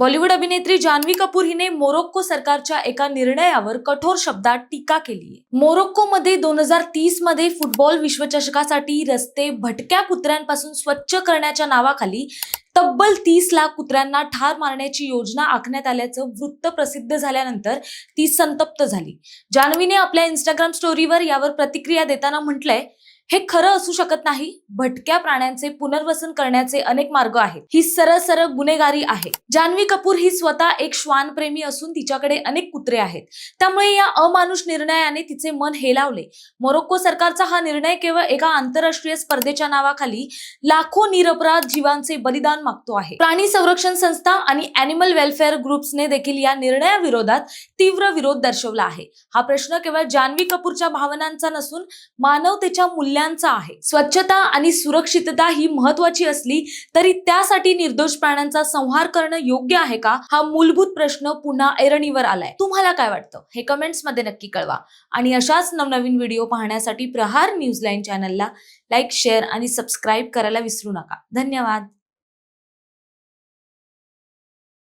बॉलिवूड अभिनेत्री जान्हवी कपूर हिने मोरोक्को सरकारच्या एका निर्णयावर कठोर शब्दात टीका केली आहे. मोरोक्कोमध्ये दोन हजार तीसमध्ये फुटबॉल विश्वचषकासाठी रस्ते भटक्या कुत्र्यांपासून स्वच्छ करण्याच्या नावाखाली तब्बल तीस लाख कुत्र्यांना ठार मारण्याची योजना आखण्यात आल्याचं वृत्त प्रसिद्ध झाल्यानंतर ती संतप्त झाली. जान्हवीने आपल्या इंस्टाग्राम स्टोरीवर यावर प्रतिक्रिया देताना म्हटलंय हे खरं असू शकत नाही. भटक्या प्राण्यांचे पुनर्वसन करण्याचे अनेक मार्ग आहेत. ही सरळ सरळ गुन्हेगारी आहे. जान्हवी कपूर ही स्वतः एक श्वानप्रेमी असून तिच्याकडे अनेक कुत्रे आहेत. त्यामुळे या अमानुष निर्णयाने तिचे मन हेलावले. मोरोक्को सरकारचा हा निर्णय केवळ एका आंतरराष्ट्रीय स्पर्धेच्या नावाखाली लाखो निरपराध जीवांचे बलिदान मागतो आहे. प्राणी संरक्षण संस्था आणि अॅनिमल वेलफेअर ग्रुप्सने देखील या निर्णयाविरोधात तीव्र विरोध दर्शवला आहे. हा प्रश्न केवळ जान्हवी कपूरच्या भावनांचा नसून मानवतेच्या मूल्य मूल्यांचा आहे. स्वच्छता आणि सुरक्षितता ही महत्वाची असली तरी त्यासाठी निर्दोष प्राण्यांचा संहार करणं योग्य आहे का? हा मूलभूत प्रश्न पुन्हा ऐरणीवर आलाय. तुम्हाला काय वाटतं? हे कमेंट्समध्ये नक्की कळवा. आणि अशाच नवनवीन व्हिडिओ पाहण्यासाठी प्रहार न्यूज लाईन चॅनलला लाईक शेअर आणि सबस्क्राईब करायला विसरू नका. धन्यवाद.